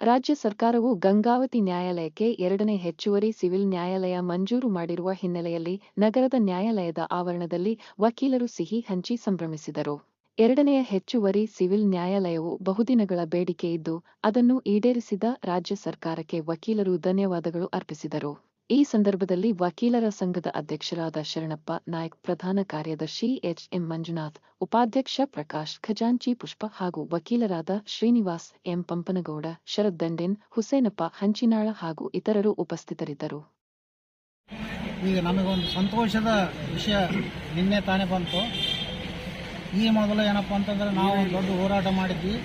ರಾಜ್ಯ ಸರ್ಕಾರವು ಗಂಗಾವತಿ ನ್ಯಾಯಾಲಯಕ್ಕೆ ಎರಡನೇ ಹೆಚ್ಚುವರಿ ಸಿವಿಲ್ ನ್ಯಾಯಾಲಯ ಮಂಜೂರು ಮಾಡಿರುವ ಹಿನ್ನೆಲೆಯಲ್ಲಿ ನಗರದ ನ್ಯಾಯಾಲಯದ ಆವರಣದಲ್ಲಿ ವಕೀಲರು ಸಿಹಿ ಹಂಚಿ ಸಂಭ್ರಮಿಸಿದರು. ಎರಡನೆಯ ಹೆಚ್ಚುವರಿ ಸಿವಿಲ್ ನ್ಯಾಯಾಲಯವು ಬಹುದಿನಗಳ ಬೇಡಿಕೆ ಇದ್ದು, ಅದನ್ನು ಈಡೇರಿಸಿದ ರಾಜ್ಯ ಸರ್ಕಾರಕ್ಕೆ ವಕೀಲರು ಧನ್ಯವಾದಗಳು ಅರ್ಪಿಸಿದರು. ಈ ಸಂದರ್ಭದಲ್ಲಿ ವಕೀಲರ ಸಂಘದ ಅಧ್ಯಕ್ಷರಾದ ಶರಣಪ್ಪ ನಾಯ್ಕ್, ಪ್ರಧಾನ ಕಾರ್ಯದರ್ಶಿ ಎಚ್ ಎಂ ಮಂಜುನಾಥ್, ಉಪಾಧ್ಯಕ್ಷ ಪ್ರಕಾಶ್ ಖಜಾಂಚಿ ಪುಷ್ಪ ಹಾಗೂ ವಕೀಲರಾದ ಶ್ರೀನಿವಾಸ್ ಎಂ ಪಂಪನಗೌಡ ಶರತ್ ದಂಡೆನ್, ಹುಸೇನಪ್ಪ ಹಂಚಿನಾಳ ಹಾಗೂ ಇತರರು ಉಪಸ್ಥಿತರಿದ್ದರು. ಈಗ ನಮಗೊಂದು ಸಂತೋಷದ ವಿಷಯ ನಿನ್ನೆ ತಾನೇ ಬಂತು. ಈ ಮೊದಲು ಏನಪ್ಪ ಅಂತಂದ್ರೆ ನಾವು ದೊಡ್ಡ ಹೋರಾಟ ಮಾಡಿದ್ವಿ.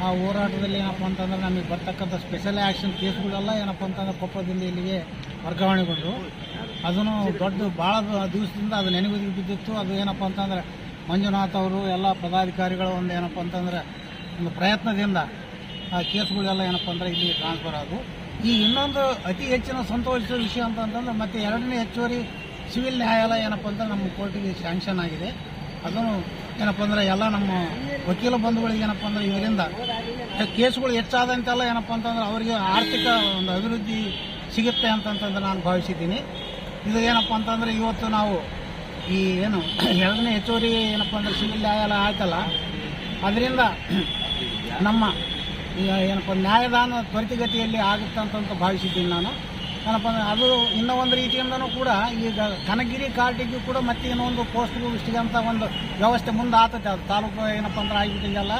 ಆ ಹೋರಾಟದಲ್ಲಿ ಏನಪ್ಪ ಅಂತಂದ್ರೆ ನಮಗೆ ಬರ್ತಕ್ಕಂಥ ಸ್ಪೆಷಲ್ ಆ್ಯಕ್ಷನ್ ಕೇಸ್ಗಳೆಲ್ಲ ಏನಪ್ಪ ಅಂತಂದ್ರೆ ಕೊಪ್ಪದಿಂದ ಇಲ್ಲಿಗೆ ವರ್ಗಾವಣೆಗೊಂಡರು. ಅದನ್ನು ದೊಡ್ಡ ಭಾಳ ದಿವಸದಿಂದ ಅದು ನೆನಪಿಗೆ ಬಿದ್ದಿತ್ತು. ಅದು ಏನಪ್ಪ ಅಂತಂದ್ರೆ ಮಂಜುನಾಥ್ ಅವರು ಎಲ್ಲ ಪದಾಧಿಕಾರಿಗಳು ಒಂದು ಏನಪ್ಪ ಅಂತಂದ್ರೆ ಒಂದು ಪ್ರಯತ್ನದಿಂದ ಆ ಕೇಸ್ಗಳೆಲ್ಲ ಏನಪ್ಪ ಅಂದ್ರೆ ಇಲ್ಲಿ ಟ್ರಾನ್ಸ್ಫರ್ ಆದವು. ಈ ಇನ್ನೊಂದು ಅತಿ ಹೆಚ್ಚಿನ ಸಂತೋಷದ ವಿಷಯ ಅಂತಂತಂದ್ರೆ ಮತ್ತೆ ಎರಡನೇ ಹೆಚ್ಚುವರಿ ಸಿವಿಲ್ ನ್ಯಾಯಾಲಯ ಏನಪ್ಪ ಅಂತಂದ್ರೆ ನಮ್ಮ ಕೋರ್ಟಿಗೆ ಸ್ಯಾಂಕ್ಷನ್ ಆಗಿದೆ. ಅದನ್ನು ಏನಪ್ಪ ಅಂದ್ರೆ ಎಲ್ಲ ನಮ್ಮ ವಕೀಲ ಬಂಧುಗಳಿಗೆ ಏನಪ್ಪ ಅಂದ್ರೆ ಇದರಿಂದ ಕೇಸ್ಗಳು ಹೆಚ್ಚಾದಂತೆಲ್ಲ ಏನಪ್ಪ ಅಂತಂದ್ರೆ ಅವರಿಗೆ ಆರ್ಥಿಕ ಒಂದು ಅಭಿವೃದ್ಧಿ ಸಿಗುತ್ತೆ ಅಂತಂತಂದ್ರೆ ನಾನು ಭಾವಿಸಿದ್ದೀನಿ. ಇದು ಏನಪ್ಪ ಅಂತಂದ್ರೆ ಇವತ್ತು ನಾವು ಈ ಏನು ಎರಡನೇ ಹೆಚ್ಚುವರಿ ಏನಪ್ಪ ಅಂದ್ರೆ ಸಿವಿಲ್ ನ್ಯಾಯಾಲಯ ಆಯ್ತಲ್ಲ, ಅದರಿಂದ ನಮ್ಮ ಏನಪ್ಪ ನ್ಯಾಯದಾನ ತ್ವರಿತಗತಿಯಲ್ಲಿ ಆಗುತ್ತೆ ಅಂತ ಭಾವಿಸಿದ್ದೀನಿ ನಾನು. ಏನಪ್ಪ ಅಂದ್ರೆ ಅದು ಇನ್ನೂ ಒಂದು ರೀತಿಯಿಂದನೂ ಕೂಡ ಈಗ ಕನಗಿರಿ ಕಾರ್ಟಿಗೂ ಕೂಡ ಮತ್ತೆ ಇನ್ನೊಂದು ಇಷ್ಟಿಗೆ ಅಂತ ಒಂದು ವ್ಯವಸ್ಥೆ ಮುಂದೆ ಆತೈತೆ ಅದು ತಾಲೂಕು ಏನಪ್ಪ ಅಂದ್ರೆ ಆಗಿಬಿಟ್ಟಿದೆಯಲ್ಲ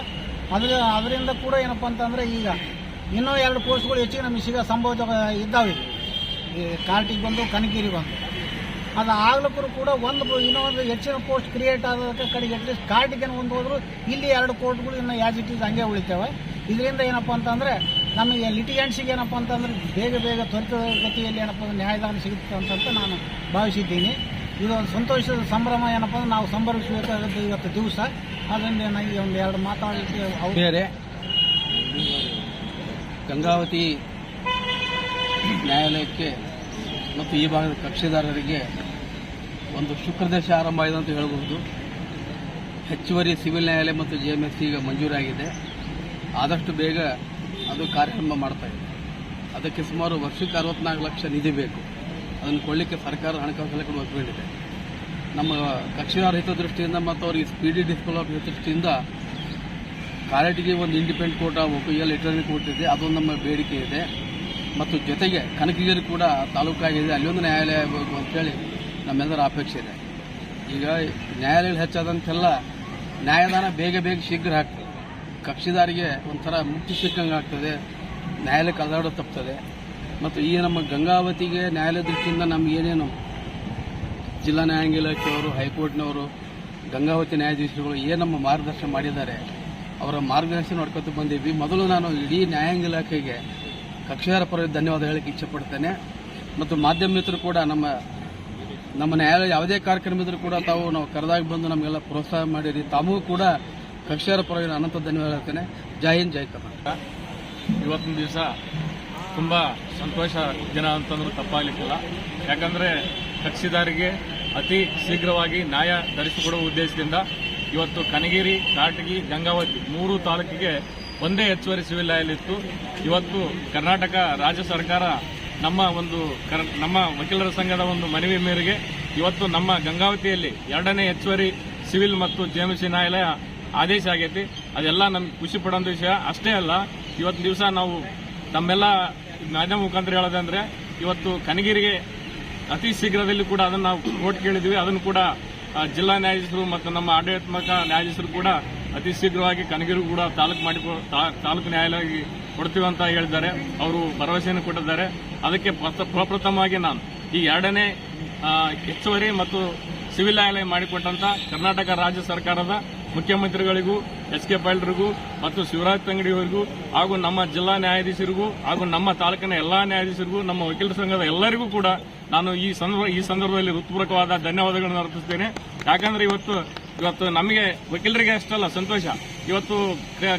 ಅದ್ರ, ಅದರಿಂದ ಕೂಡ ಏನಪ್ಪ ಅಂತಂದರೆ ಈಗ ಇನ್ನೂ ಎರಡು ಪೋಸ್ಟ್ಗಳು ಹೆಚ್ಚಿಗೆ ನಮಗೆ ಸಿಗೋ ಸಂಭವ ಇದ್ದಾವೆ. ಈ ಕಾರ್ಟಿಗೆ ಬಂದು, ಕನಗಿರಿ ಬಂದು. ಅದು ಆಗ್ಲಕ್ಕೂ ಕೂಡ ಒಂದು ಇನ್ನೊಂದು ಹೆಚ್ಚಿನ ಪೋಸ್ಟ್ ಕ್ರಿಯೇಟ್ ಆಗೋದಕ್ಕೆ ಕಡೆಗೆ ಅಟ್ಲೀಸ್ಟ್ ಕಾರ್ಟಿಗೆ ಒಂದು ಹೋದ್ರು ಇಲ್ಲಿ ಎರಡು ಕೋರ್ಟ್ಗಳು ಇನ್ನೂ ಯಾಜಿಟಿ ಹಂಗೆ ಉಳಿತಾವೆ. ಇದರಿಂದ ಏನಪ್ಪ ಅಂತಂದರೆ ನಮಗೆ ಲಿಟಿಗೆಂಟ್ಸಿಗೆ ಏನಪ್ಪ ಅಂತಂದ್ರೆ ಬೇಗ ಬೇಗ ತ್ವರಿತ ಗತಿಯಲ್ಲಿ ಏನಪ್ಪ ನ್ಯಾಯದಾನ ಸಿಗುತ್ತೆ ಅಂತಂತ ನಾನು ಭಾವಿಸಿದ್ದೀನಿ. ಇದು ಒಂದು ಸಂತೋಷದ ಸಂಭ್ರಮ ಏನಪ್ಪ ಅಂದ್ರೆ ನಾವು ಸಂಭ್ರಮಿಸಬೇಕಾಗುತ್ತೆ ಇವತ್ತು ದಿವಸ. ಅದರಿಂದ ನನಗೆ ಒಂದು ಎರಡು ಮಾತಾಡಲಿಕ್ಕೆ ಬೇರೆ? ಗಂಗಾವತಿ ನ್ಯಾಯಾಲಯಕ್ಕೆ ಮತ್ತು ಈ ಭಾಗದ ಕಕ್ಷಿದಾರರಿಗೆ ಒಂದು ಶುಕ್ರದೇಶ ಆರಂಭ ಆಯಿತು ಅಂತ ಹೇಳಬಹುದು. ಹೆಚ್ಚುವರಿ ಸಿವಿಲ್ ನ್ಯಾಯಾಲಯ ಮತ್ತು ಜೆ ಎಂ ಎಸ್ ಈಗ ಮಂಜೂರಾಗಿದೆ. ಆದಷ್ಟು ಬೇಗ ಅದು ಕಾರ್ಯಾರಂಭ ಮಾಡ್ತಾ ಇದೆ. ಅದಕ್ಕೆ ಸುಮಾರು ವರ್ಷಕ್ಕೆ ಅರವತ್ನಾಲ್ಕು ಲಕ್ಷ ನಿಧಿ ಬೇಕು. ಅದನ್ನು ಕೊಡಲಿಕ್ಕೆ ಸರ್ಕಾರ ಹಣಕಾಸು ಇಲಾಖೆ ಒಪ್ಪಿಕೊಂಡಿದೆ ನಮ್ಮ ಕಕ್ಷಿದಾರ ಹಿತದೃಷ್ಟಿಯಿಂದ ಮತ್ತು ಅವರಿಗೆ ಸ್ಪೀಡಿ ಡಿಸ್ಪಲ್ ಹಿತದೃಷ್ಟಿಯಿಂದ ಕಾರಟಿಗೆ ಒಂದು ಇಂಡಿಪೆಂಡೆಂಟ್ ಕೋರ್ಟ್ ಒಪಿಎಲ್ ಇಟರ್ನಿ ಕೋರ್ಟ್ ಇದೆ ಅದೊಂದು ನಮ್ಮ ಬೇಡಿಕೆ ಇದೆ. ಮತ್ತು ಜೊತೆಗೆ ಕನಕಗಿರಿ ಕೂಡ ತಾಲೂಕಾಗಿದೆ. ಒಂದು ನ್ಯಾಯಾಲಯ ಆಗಬೇಕು ಅಂತೇಳಿ ನಮ್ಮೆಲ್ಲರ ಅಪೇಕ್ಷೆ ಇದೆ. ಈಗ ನ್ಯಾಯಾಲಯ ಹೆಚ್ಚಾದಂತೆಲ್ಲ ನ್ಯಾಯದಾನ ಬೇಗ ಬೇಗ ಶೀಘ್ರ ಆಗ್ತದೆ ಕಕ್ಷಿದಾರಿಗೆ ಒಂಥರ ಮುಕ್ತಿ ಸಿಕ್ಕಂಗೆ ಆಗ್ತದೆ. ನ್ಯಾಯಾಲಯಕ್ಕೆ ಅದಾಡೋ ತಪ್ತದೆ. ಮತ್ತು ಈ ನಮ್ಮ ಗಂಗಾವತಿಗೆ ನ್ಯಾಯಾಲಯ ದೃಷ್ಟಿಯಿಂದ ನಮ್ಗೆ ಏನೇನು ಜಿಲ್ಲಾ ನ್ಯಾಯಾಂಗ ಇಲಾಖೆಯವರು, ಹೈಕೋರ್ಟ್ನವರು, ಗಂಗಾವತಿ ನ್ಯಾಯಾಧೀಶರುಗಳು ಏನು ನಮ್ಮ ಮಾರ್ಗದರ್ಶನ ಮಾಡಿದ್ದಾರೆ, ಅವರ ಮಾರ್ಗದರ್ಶನ ನೋಡ್ಕೊತ ಬಂದೀವಿ. ಮೊದಲು ನಾನು ಇಡೀ ನ್ಯಾಯಾಂಗ ಇಲಾಖೆಗೆ ಕಕ್ಷಿದಾರ ಪರವಾಗಿ ಧನ್ಯವಾದ ಹೇಳಕ್ಕೆ ಇಚ್ಛೆಪಡ್ತೇನೆ. ಮತ್ತು ಮಾಧ್ಯಮ ಮಿತ್ರರು ಕೂಡ ನಮ್ಮ ನಮ್ಮ ನ್ಯಾಯಾಲಯ ಯಾವುದೇ ಕಾರ್ಯಕ್ರಮ ಇದ್ರೂ ಕೂಡ ತಾವು ನಾವು ಕರೆದಾಗ ಬಂದು ನಮಗೆಲ್ಲ ಪ್ರೋತ್ಸಾಹ ಮಾಡಿರಿ. ತಮಗೂ ಕೂಡ ಕಕ್ಷಿದಾರ ಪರವಾಗಿ ಅನಂತ ಧನ್ಯವಾದ ಹೇಳ್ತೇನೆ. ಜೈ ಹಿಂದ್, ಜೈ ಕರ್ನಾಟಕ. ಇವತ್ತಿನ ದಿವಸ ತುಂಬ ಸಂತೋಷ ದಿನ ಅಂತಂದ್ರೂ ತಪ್ಪಾಗಲಿಕ್ಕಿಲ್ಲ. ಯಾಕಂದರೆ ಕಕ್ಷಿದಾರಿಗೆ ಅತಿ ಶೀಘ್ರವಾಗಿ ನ್ಯಾಯ ಧರಿಸಿಕೊಡುವ ಉದ್ದೇಶದಿಂದ ಇವತ್ತು ಕನಗಿರಿ ಕಾಟಗಿ ಗಂಗಾವತಿ ಮೂರು ತಾಲೂಕಿಗೆ ಒಂದೇ ಹೆಚ್ಚುವರಿ ಸಿವಿಲ್ ನ್ಯಾಯಾಲಯ ಇತ್ತು. ಇವತ್ತು ಕರ್ನಾಟಕ ರಾಜ್ಯ ಸರ್ಕಾರ ನಮ್ಮ ಒಂದು ನಮ್ಮ ವಕೀಲರ ಸಂಘದ ಒಂದು ಮನವಿ ಮೇರೆಗೆ ಇವತ್ತು ನಮ್ಮ ಗಂಗಾವತಿಯಲ್ಲಿ ಎರಡನೇ ಹೆಚ್ಚುವರಿ ಸಿವಿಲ್ ಮತ್ತು ಜೆಎಂಸಿ ನ್ಯಾಯಾಲಯ ಆದೇಶ ಆಗೈತಿ. ಅದೆಲ್ಲ ನಮ್ಗೆ ಖುಷಿ ಪಡೋಂಥ ವಿಷಯ. ಅಷ್ಟೇ ಅಲ್ಲ, ಇವತ್ತು ದಿವಸ ನಾವು ತಮ್ಮೆಲ್ಲ ಮಾಧ್ಯಮ ಮುಖಾಂತರ ಹೇಳೋದಂದ್ರೆ ಇವತ್ತು ಕನಗಿರಿಗೆ ಅತಿ ಶೀಘ್ರದಲ್ಲಿ ಕೂಡ ಅದನ್ನು ನಾವು ಕೋರ್ಟ್ ಕೇಳಿದ್ವಿ ಅದನ್ನು ಕೂಡ ಜಿಲ್ಲಾ ನ್ಯಾಯಾಧೀಶರು ಮತ್ತು ನಮ್ಮ ಆಡಳಿತಾತ್ಮಕ ನ್ಯಾಯಾಧೀಶರು ಕೂಡ ಅತಿ ಶೀಘ್ರವಾಗಿ ಕನಗಿರಿಗೂ ಕೂಡ ತಾಲೂಕು ಮಾಡಿ ತಾಲೂಕು ನ್ಯಾಯಾಲಯ ಕೊಡ್ತೀವಿ ಅಂತ ಹೇಳಿದ್ದಾರೆ. ಅವರು ಭರವಸೆಯನ್ನು ಕೊಟ್ಟಿದ್ದಾರೆ. ಅದಕ್ಕೆ ಪ್ರಥ- ಪ್ರಪ್ರಥಮವಾಗಿ ನಾನು ಈ ಎರಡನೇ ಹೆಚ್ಚುವರಿ ಮತ್ತು ಸಿವಿಲ್ ನ್ಯಾಯಾಲಯ ಮಾಡಿಕೊಟ್ಟಂತ ಕರ್ನಾಟಕ ರಾಜ್ಯ ಸರ್ಕಾರದ ಮುಖ್ಯಮಂತ್ರಿಗಳಿಗೂ ಎಸ್ ಕೆ ಪಾಟೀಲ್ರಿಗೂ ಮತ್ತು ಶಿವರಾಜ್ ತಂಗಡಿಯವರಿಗೂ ಹಾಗೂ ನಮ್ಮ ಜಿಲ್ಲಾ ನ್ಯಾಯಾಧೀಶರಿಗೂ ಹಾಗೂ ನಮ್ಮ ತಾಲೂಕಿನ ಎಲ್ಲಾ ನ್ಯಾಯಾಧೀಶರಿಗೂ, ನಮ್ಮ ವಕೀಲರ ಸಂಘದ ಎಲ್ಲರಿಗೂ ಕೂಡ ನಾನು ಈ ಸಂದರ್ಭ ಈ ಸಂದರ್ಭದಲ್ಲಿ ಹೃತ್ಪೂರ್ವಕವಾದ ಧನ್ಯವಾದಗಳನ್ನು ಅರ್ಪಿಸುತ್ತೇನೆ. ಯಾಕಂದ್ರೆ ಇವತ್ತು ಇವತ್ತು ನಮಗೆ ವಕೀಲರಿಗೆ ಅಷ್ಟಲ್ಲ ಸಂತೋಷ. ಇವತ್ತು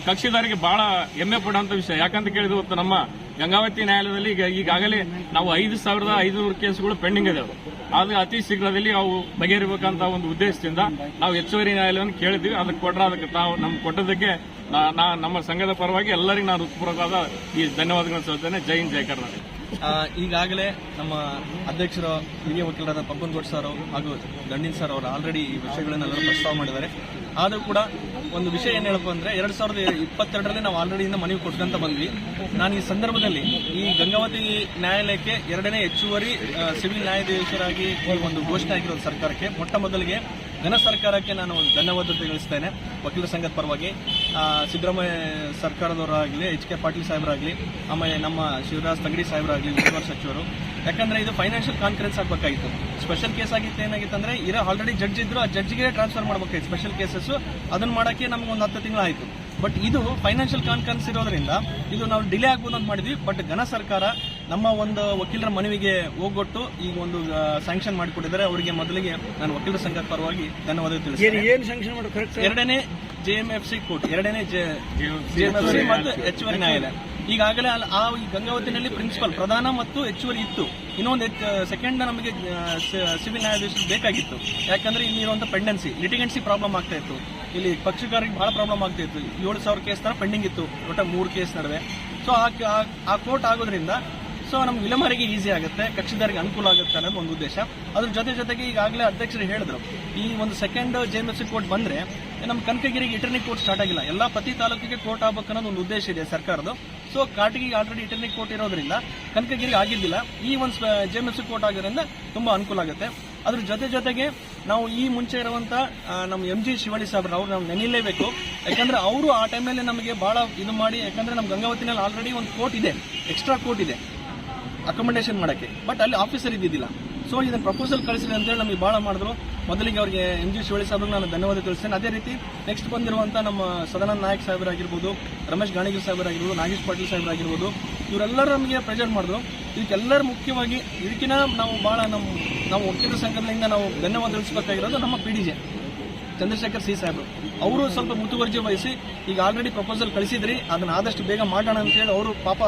ಕಕ್ಷಿದಾರಿಗೆ ಬಹಳ ಹೆಮ್ಮೆ ಪಡುವಂತ ವಿಷಯ. ಯಾಕಂತ ಕೇಳಿದ್ರೆ ಇವತ್ತು ನಮ್ಮ ಗಂಗಾವತಿ ನ್ಯಾಯಾಲಯದಲ್ಲಿ ಈಗ ಈಗಾಗಲೇ ನಾವು ಐದು ಸಾವಿರದ ಐದುನೂರು ಕೇಸುಗಳು ಪೆಂಡಿಂಗ್ ಇದಾವೆ. ಆದ್ರೆ ಅತಿ ಶೀಘ್ರದಲ್ಲಿ ಅವು ಬಗೆಹರಿಬೇಕಂತ ಒಂದು ಉದ್ದೇಶದಿಂದ ನಾವು ಹೆಚ್ಚುವರಿ ನ್ಯಾಯಾಲಯವನ್ನು ಕೇಳಿದ್ವಿ ಅದಕ್ಕೆ ಕೊಟ್ಟರೆ ಅದಕ್ಕೆ ತಾವು ನಮ್ಗೆ ಕೊಟ್ಟದಕ್ಕೆ ನಮ್ಮ ಸಂಘದ ಪರವಾಗಿ ಎಲ್ಲರಿಗೂ ನಾನು ಹೃತ್ಪೂರ್ವಕವಾದ ಈ ಧನ್ಯವಾದಗಳನ್ನು ಸಲ್ತೇನೆ ಜೈ ಹಿಂದ್, ಜೈ ಕರ್ನಾಟಕ. ಈಗಾಗಲೇ ನಮ್ಮ ಅಧ್ಯಕ್ಷರು, ಹಿರಿಯ ವಕೀಲರಾದ ಪಪ್ಪನ್ಗೌಡ್ ಸರ್ ಹಾಗೂ ದಂಡಿನ್ ಸರ್ ಅವರು ಆಲ್ರೆಡಿ ಈ ವಿಷಯಗಳನ್ನೆಲ್ಲ ಪ್ರಸ್ತಾವ ಮಾಡಿದ್ದಾರೆ. ಆದರೂ ಕೂಡ ಒಂದು ವಿಷಯ ಏನು ಹೇಳಪ್ಪ ಅಂದ್ರೆ, ಎರಡು ಸಾವಿರದ ಇಪ್ಪತ್ತೆರಡರಲ್ಲಿ ನಾವು ಆಲ್ರೆಡಿ ಇಂದ ಮನವಿ ಕೊಟ್ಕೊಂತ ಬಂದ್ವಿ. ನಾನು ಈ ಸಂದರ್ಭದಲ್ಲಿ ಈ ಗಂಗಾವತಿ ನ್ಯಾಯಾಲಯಕ್ಕೆ ಎರಡನೇ ಹೆಚ್ಚುವರಿ ಸಿವಿಲ್ ನ್ಯಾಯಾಧೀಶರಾಗಿ ಈ ಒಂದು ಘೋಷಣೆ ಆಗಿರೋ ಸರ್ಕಾರಕ್ಕೆ ಮೊಟ್ಟ ಮೊದಲಿಗೆ ಘನ ಸರ್ಕಾರಕ್ಕೆ ನಾನು ಧನ್ಯವಾದ ತಿಳಿಸ್ತೇನೆ. ವಕೀಲರ ಸಂಘದ ಪರವಾಗಿ ಸಿದ್ದರಾಮಯ್ಯ ಸರ್ಕಾರದವರಾಗಲಿ ಎಚ್ ಕೆ ಪಾಟೀಲ್ ಸಾಹೇಬರಾಗಲಿ ಆಮೇಲೆ ನಮ್ಮ ಶಿವರಾಜ್ ತಂಗಡಿ ಸಾಹೇಬರಾಗಲಿ ಉಸ್ತುವಾರಿ ಸಚಿವರು ಯಾಕಂದರೆ ಇದು ಫೈನಾನ್ಷಿಯಲ್ ಕಾನ್ಫರೆನ್ಸ್ ಆಗಬೇಕಾಗಿತ್ತು. ಸ್ಪೆಷಲ್ ಕೇಸ್ ಆಗಿತ್ತು ಏನಾಗಿತ್ತು ಅಂದ್ರೆ ಇರೋ ಆಲ್ರೆಡಿ ಜಡ್ಜ್ ಇದ್ರು ಆ ಜಡ್ಜ್ಗೆ ಟ್ರಾನ್ಸ್ಫರ್ ಮಾಡಬೇಕಾಗಿತ್ತು ಸ್ಪೆಷಲ್ ಕೇಸಸ್ಸು ಅದನ್ನ ಮಾಡೋಕ್ಕೆ ನಮ್ಗೆ ಒಂದು ಹತ್ತು ತಿಂಗಳು ಆಯಿತು. ಬಟ್ ಇದು ಫೈನಾನ್ಷಿಯಲ್ ಕಾನ್ಫರೆನ್ಸ್ ಇರೋದ್ರಿಂದ ಇದು ನಾವು ಡಿಲೇ ಆಗ್ಬೋದು ಅಂತ ಮಾಡಿದ್ವಿ. ಬಟ್ ಘನ ಸರ್ಕಾರ ನಮ್ಮ ಒಂದು ವಕೀಲರ ಮನವಿಗೆ ಹೋಗೊಟ್ಟು ಈಗ ಒಂದು ಸ್ಯಾಂಕ್ಷನ್ ಮಾಡಿಕೊಟ್ಟಿದ್ದಾರೆ. ಅವರಿಗೆ ಮೊದಲಿಗೆ ನಾನು ವಕೀಲರ ಸಂಘದ ಪರವಾಗಿ ಧನ್ಯವಾದ ತಿಳಿಸ್ತೇನೆ. ಎರಡನೇ ಜೆಎಂಎಫ್ಸಿ ಕೋರ್ಟ್ ಎರಡನೇ ಜೆಎಂಎಫ್ಸಿ ಮತ್ತು ಹೆಚ್ಚುವರಿ ನ್ಯಾಯಾಲಯ. ಈಗಾಗಲೇ ಅಲ್ಲಿ ಆ ಈ ಗಂಗಾವತಿನಲ್ಲಿ ಪ್ರಿನ್ಸಿಪಲ್ ಪ್ರಧಾನ ಮತ್ತು ಹೆಚ್ಚುವರಿ ಇತ್ತು. ಇನ್ನೊಂದು ಸೆಕೆಂಡ್ ನಮಗೆ ಸಿವಿಲ್ ನ್ಯಾಯಾಧೀಶರು ಬೇಕಾಗಿತ್ತು. ಯಾಕಂದ್ರೆ ಇಲ್ಲಿ ಇರುವಂತಹ ಪೆಂಡೆನ್ಸಿ ಲಿಟಿಗೆನ್ಸಿ ಪ್ರಾಬ್ಲಮ್ ಆಗ್ತಾ ಇತ್ತು. ಇಲ್ಲಿ ಪಕ್ಷಕಾರರಿಗೆ ಬಹಳ ಪ್ರಾಬ್ಲಮ್ ಆಗ್ತಾ ಇತ್ತು. ಏಳು ಸಾವಿರ ಕೇಸ್ ತರ ಪೆಂಡಿಂಗ್ ಇತ್ತು. ಒಟ್ಟ ಮೂರು ಕೇಸ್ ನಡುವೆ. ಸೊ ಆ ಕೋರ್ಟ್ ಆಗೋದ್ರಿಂದ ಸೊ ನಮ್ಗೆ ವಿಲಂಬರಿಗೆ ಈಸಿ ಆಗುತ್ತೆ, ಕಕ್ಷಿದಾರಿಗೆ ಅನುಕೂಲ ಆಗುತ್ತೆ ಅನ್ನೋದು ಒಂದು ಉದ್ದೇಶ. ಅದ್ರ ಜೊತೆ ಜೊತೆಗೆ ಈಗಾಗಲೇ ಅಧ್ಯಕ್ಷರು ಹೇಳಿದ್ರು, ಈ ಒಂದು ಸೆಕೆಂಡ್ ಜೆಎಂಎಫ್ಸಿ ಕೋರ್ಟ್ ಬಂದ್ರೆ ನಮ್ಮ ಕನಕಗಿರಿಗೆ ಇಟರ್ನಿ ಕೋರ್ಟ್ ಸ್ಟಾರ್ಟ್ ಆಗಿಲ್ಲ. ಎಲ್ಲ ಪ್ರತಿ ತಾಲೂಕಿಗೆ ಕೋರ್ಟ್ ಆಗ್ಬೇಕು ಅನ್ನೋದು ಒಂದು ಉದ್ದೇಶ ಇದೆ ಸರ್ಕಾರದ್ದು. ಸೊ ಕಾಟಿಗೆ ಆಲ್ರೆಡಿ ಇಟರ್ನಿ ಕೋರ್ಟ್ ಇರೋದ್ರಿಂದ ಕನಕಗಿರಿ ಆಗಿದ್ದಿಲ್ಲ. ಈ ಒಂದು ಜೆಎಂಎಫ್ಸಿ ಕೋರ್ಟ್ ಆಗಿರೋದ್ರಿಂದ ತುಂಬಾ ಅನುಕೂಲ ಆಗುತ್ತೆ. ಅದ್ರ ಜೊತೆ ಜೊತೆಗೆ ನಾವು ಈ ಮುಂಚೆ ಇರುವಂತ ನಮ್ಮ ಎಂ ಜಿ ಶಿವಳ್ಳಿ ಸಾಬ್ರು, ಅವ್ರು ನಾವು ನೆನೆಯಲೇಬೇಕು ಯಾಕಂದ್ರೆ ಅವರು ಆ ಟೈಮಲ್ಲಿ ನಮಗೆ ಬಹಳ ಇದು ಮಾಡಿ, ಯಾಕಂದ್ರೆ ನಮ್ಮ ಗಂಗಾವತಿನಲ್ಲಿ ಆಲ್ರೆಡಿ ಒಂದು ಕೋರ್ಟ್ ಇದೆ ಎಕ್ಸ್ಟ್ರಾ ಕೋರ್ಟ್ ಇದೆ. ಅಕೊಮಡೇಷನ್ ಮಾಡಕ್ಕೆ. ಬಟ್ ಅಲ್ಲಿ ಆಫೀಸರ್ ಇದ್ದಿದ್ದಿಲ್ಲ. ಸೊ ಇದನ್ನ ಪ್ರಪೋಸಲ್ ಕಳಿಸಿದೆ ಅಂತೇಳಿ ನಮಗೆ ಭಾಳ ಮಾಡಿದ್ರು. ಮೊದಲಿಗೆ ಅವರಿಗೆ ಎಂ ಜಿ ಶಿವಳಿ ಸಾಹೇಬ್ರಿಗೆ ನಾನು ಧನ್ಯವಾದ ತಿಳಿಸ್ತೇನೆ. ಅದೇ ರೀತಿ ನೆಕ್ಸ್ಟ್ ಬಂದಿರುವಂಥ ನಮ್ಮ ಸದಾನಂದ ನಾಯಕ್ ಸಾಹೇಬರಾಗಿರ್ಬೋದು, ರಮೇಶ್ ಗಾಣಿಗಿರ್ ಸಾಹೇಬರಾಗಿರ್ಬೋದು, ನಾಗೇಶ್ ಪಾಟೀಲ್ ಸಾಹೇಬರಾಗಿರ್ಬೋದು, ಇವರೆಲ್ಲರೂ ನಮಗೆ ಪ್ರೆಜೆಂಟ್ ಮಾಡಿದ್ರು. ಇದಕ್ಕೆಲ್ಲರೂ ಮುಖ್ಯವಾಗಿ ಇದಕ್ಕಿನ ನಾವು ಭಾಳ ನಮ್ಮ ನಾವು ಒಕ್ಕಿದ ಸಂಘದಿಂದ ನಾವು ಧನ್ಯವಾದ ತಿಳಿಸಬೇಕಾಗಿರೋದು ನಮ್ಮ P D J Chandrashekhar C ಸಾಹೇಬರು. ಅವರು ಸ್ವಲ್ಪ ಮುತುವರ್ಜಿ ವಹಿಸಿ ಈಗ ಆಲ್ರೆಡಿ ಪ್ರಪೋಸಲ್ ಕಳಿಸಿದ್ರಿ, ಅದನ್ನ ಆದಷ್ಟು ಬೇಗ ಮಾಡೋಣ ಅಂತೇಳಿ ಅವರು ಪಾಪ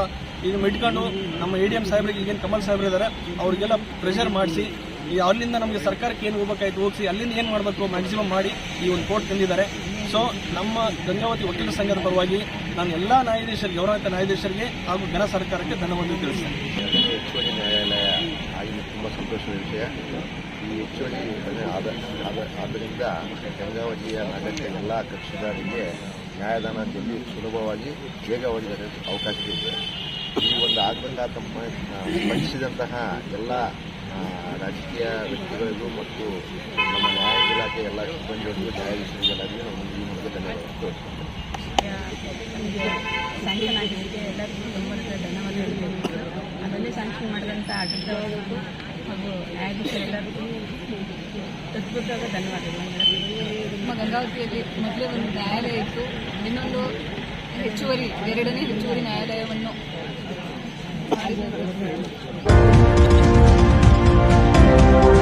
ಈಗ ಇಟ್ಕೊಂಡು ನಮ್ಮ ಎ ಡಿ ಎಂ ಸಾಹೇಬ್ರಿಗೆ, ಈಗೇನು ಕಮಲ್ ಸಾಹೇಬ್ರು ಇದ್ದಾರೆ ಅವರಿಗೆಲ್ಲ ಪ್ರೆಷರ್ ಮಾಡಿಸಿ, ಈ ಅಲ್ಲಿಂದ ನಮಗೆ ಸರ್ಕಾರಕ್ಕೆ ಏನು ಹೋಗ್ಬೇಕಾಯ್ತು, ಹೋಗಿಸಿ, ಅಲ್ಲಿಂದ ಏನು ಮಾಡಬೇಕು ಮ್ಯಾಕ್ಸಿಮಮ್ ಮಾಡಿ ಈ ಒಂದು ಕೋರ್ಟ್ ತಂದಿದ್ದಾರೆ. ಸೊ ನಮ್ಮ ಗಂಗಾವತಿ ವಕೀಲ ಸಂಘದ ಪರವಾಗಿ ನಾನು ಎಲ್ಲ ನ್ಯಾಯಾಧೀಶರಿಗೆ ಗೌರವಿತ ನ್ಯಾಯಾಧೀಶರಿಗೆ ಹಾಗೂ ಜನ ಸರ್ಕಾರಕ್ಕೆ ಧನ್ಯವಾದ ತಿಳಿಸ್ತೇನೆ. ಹೆಚ್ಚುವರಿ ನ್ಯಾಯಾಲಯ ಆಗಿನ ತುಂಬ ಸಂತೋಷದ ವಿಷಯ. ಈ ಹೆಚ್ಚುವರಿ ಆದ್ದರಿಂದ ಗಂಗಾವತಿಯ ನಗರಕ್ಕೆ ಎಲ್ಲ ಕಕ್ಷಿದಾರರಿಗೆ ನ್ಯಾಯದಾನ ಜಲ್ದಿ ಸುಲಭವಾಗಿ ವೇಗವಾಗಿ ಅವಕಾಶ ಇದೆ. ಈ ಒಂದು ಆತಂಕ ಮಂಡಿಸಿದಂತಹ ಎಲ್ಲ ರಾಜಕೀಯ ವ್ಯಕ್ತಿಗಳಿಗೂ ಮತ್ತು ನಮ್ಮ ನ್ಯಾಯ ಇಲಾಖೆ ಎಲ್ಲ ಸಿಬ್ಬಂದಿಗಳಿಗೂ ನ್ಯಾಯಾಧೀಶರಿಗೆಲ್ಲರಿಗೂ ನಾವು ಈ ಮೂಲಕ ಧನ್ಯವಾದ ತೋರಿಸ್ತೀವಿ ಸ್ಯಾಂಕ್ಷನ್ ಆಗಿದ್ದಕ್ಕೆ ಎಲ್ಲರಿಗೂ ತುಂಬ ಧನ್ಯವಾದ ಅದರಲ್ಲಿ ಸ್ಯಾಂಕ್ಷನ್ ಮಾಡಿದಂಥ ಆಡಳಿತವರಿಗೂ ಹಾಗೂ ನ್ಯಾಯಾಧೀಶರೆಲ್ಲರಿಗೂ ಅದ್ಭುತವಾದ ಧನ್ಯವಾದಗಳು. ನಮ್ಮ ಗಂಗಾವತಿಯಲ್ಲಿ ಮೊದಲೇ ಒಂದು ನ್ಯಾಯಾಲಯ ಇತ್ತು. ಇನ್ನೊಂದು ಹೆಚ್ಚುವರಿ ಎರಡನೇ ಹೆಚ್ಚುವರಿ ನ್ಯಾಯಾಲಯವನ್ನು Thank you.